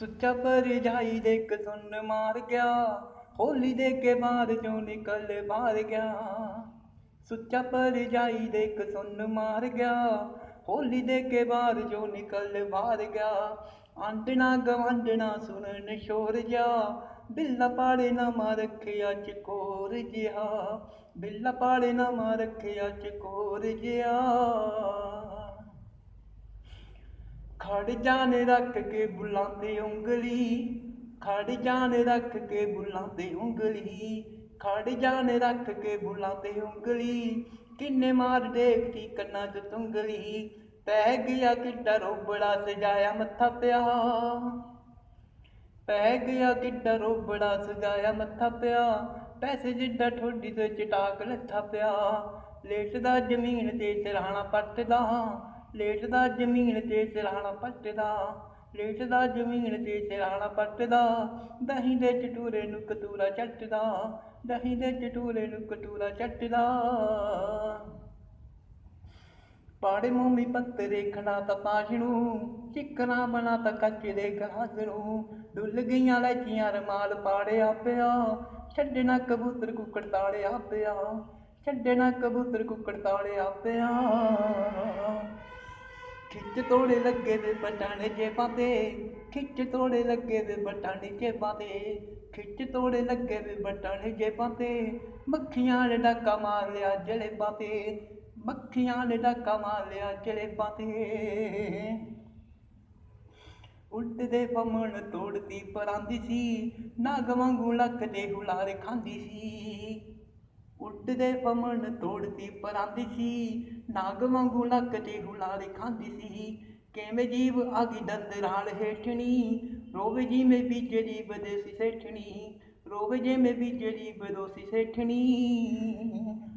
ਸੁੱਚਾ ਪਰ ਜਾਈ ਦੇ ਇੱਕ ਸੁਣ ਮਾਰ ਗਿਆ, ਹੋਲੀ ਦੇ ਕੇ ਬਾਹਰ ਚੋਂ ਨਿਕਲ ਬਾਹਰ ਗਿਆ। ਸੁੱਚਾ ਪਰ ਜਾਈ ਦੇ ਇੱਕ ਸੁਣ ਮਾਰ ਗਿਆ, ਹੋਲੀ ਦੇ ਕੇ ਬਾਹਰ ਚੋਂ ਨਿਕਲ ਬਾਹਰ ਗਿਆ। ਆਂਡਣਾ ਗਵਾਂਡਣਾ ਸੁਣਨ ਸ਼ੋਰ ਜਾ ਬਿੱਲਾ ਪਾੜੇ ਨਾ ਮਾਰ ਰੱਖਿਆ ਚਕੋਰ ਜਿਹਾ। ਬਿੱਲਾ ਪਾੜੇ ਨਾ ਮਾਰ ਰੱਖਿਆ ਚਕੋਰ ਜਿਹਾ। ਖੜ ਜਾਣੇ ਰੱਖ ਕੇ ਬੁਲਾਉਂਦੇ ਉਂਗਲੀ, ਖੜ ਜਾਣੇ ਰੱਖ ਕੇ ਬੁਲਾਉਂਦੇ ਉਂਗਲੀ, ਖੜ ਜਾਣੇ ਰੱਖ ਕੇ ਬੁਲਾਉਂਦੇ ਉਂਗਲੀ, ਕਿੰਨੇ ਮਾਰ ਦੇਖਦੀ ਕੰਨਾਂ 'ਚ ਤੁੰਗਲੀ, ਪੈ ਗਿਆ ਕਿੱਡਾ ਰੋਬੜਾ ਸਜਾਇਆ ਮੱਥਾ ਪਿਆ। ਪੈ ਗਿਆ ਕਿੱਡਾ ਰੋਬੜਾ ਸਜਾਇਆ ਮੱਥਾ ਪਿਆ, ਪੈਸੇ ਜਿੱਡਾ ਠੋਡੀ ਤੇ ਚਟਾਕ ਲੱਥਾ ਪਿਆ ਲੇਟਦਾ ਜ਼ਮੀਨ ਤੇ ਸਿਰਹਾਣਾ ਪੱਟਦਾ ਲੇਟਦਾ ਜ਼ਮੀਨ ਤੇ ਸਿਰਹਾਣਾ ਪੱਟਦਾ ਲੇਟਦਾ ਜ਼ਮੀਨ ਤੇ ਸਿਰਹਾਣਾ ਪੱਟਦਾ। ਦਹੀਂ ਦੇ ਚਟੂਰੇ ਨੂੰ ਕਤੂਰਾ ਚੱਟਦਾ, ਦਹੀਂ ਦੇ ਚਟੂਰੇ ਨੂੰ ਕਟੂਰਾ ਚੱਟਦਾ। ਪਾੜੇ ਮੂੰਮੀ ਪੱਤਰੇ ਖੜਾ ਤਾਂ ਤਾਸ਼ ਨੂੰ ਚਿੱਕਣਾ ਬਣਾ ਤਾਂ ਕੱਚ ਦੇ ਗਲਾਸ ਨੂੰ ਡੁੱਲ ਗਈਆਂ ਲੈਚੀਆਂ ਰਮਾਲ ਪਾੜਿਆ ਪਿਆ ਛੱਡਣਾ ਕਬੂਤਰ ਕੁੱਕੜ ਤਾੜਿਆ ਪਿਆ ਛੱਡਣਾ ਕਬੂਤਰ ਕੁੱਕੜ ਤਾੜਿਆ ਪਿਆ ਖਿੱਚ ਤੋੜੇ ਲੱਗੇ ਵੇ ਬਟਾਣੇ ਜੇਬਾਂ ਤੇ, ਖਿੱਚ ਤੋੜੇ ਲੱਗੇ ਵੇ ਬਟਾਣੇ ਜੇਬਾਂ ਤੇ, ਖਿੱਚ ਤੋੜੇ ਲੱਗੇ ਵੇ ਬਟਾਣੇ ਜੇਬਾਂ ਤੇ, ਮੱਖੀਆਂ ਨੇ ਡਾਕਾ ਮਾਰ ਲਿਆ ਜਲੇਬਾਂ ਤੇ, ਮੱਖੀਆਂ ਨੇ ਡਾਕਾ ਮਾਰ ਲਿਆ ਜਲੇਬਾਂ ਤੇ। ਉਲਟਦੇ ਫਮਣ ਤੋੜਦੀ ਪਰਾਂਦੀ ਸੀ, ਨਾਗ ਵਾਂਗੂ ਲੱਕ ਦੇ ਹੁਲਾਰੇ ਖਾਂਦੀ ਸੀ। ਉੱਡਦੇ ਫਮਣ ਤੋੜਦੀ ਪਰਾਂਦੀ ਸੀ, ਨਾਗ ਵਾਂਗੂ ਲੱਕ ਤੇ ਹੁਲਾਰੇ ਖਾਂਦੀ ਸੀ। ਕਿਵੇਂ ਜੀਵ ਆ ਗਈ ਦੰਦਰਾਲ ਹੇਠਣੀ? ਰੋਵੇ ਜੀ ਮੇ ਬੀਜਰੀ ਬਦੇਸੀ ਸੇਠਣੀ। ਰੋਵੇ ਜਿਵੇਂ ਮੇ ਬੀਜਰੀ ਬਦੋਸੀ ਸੇਠਣੀ।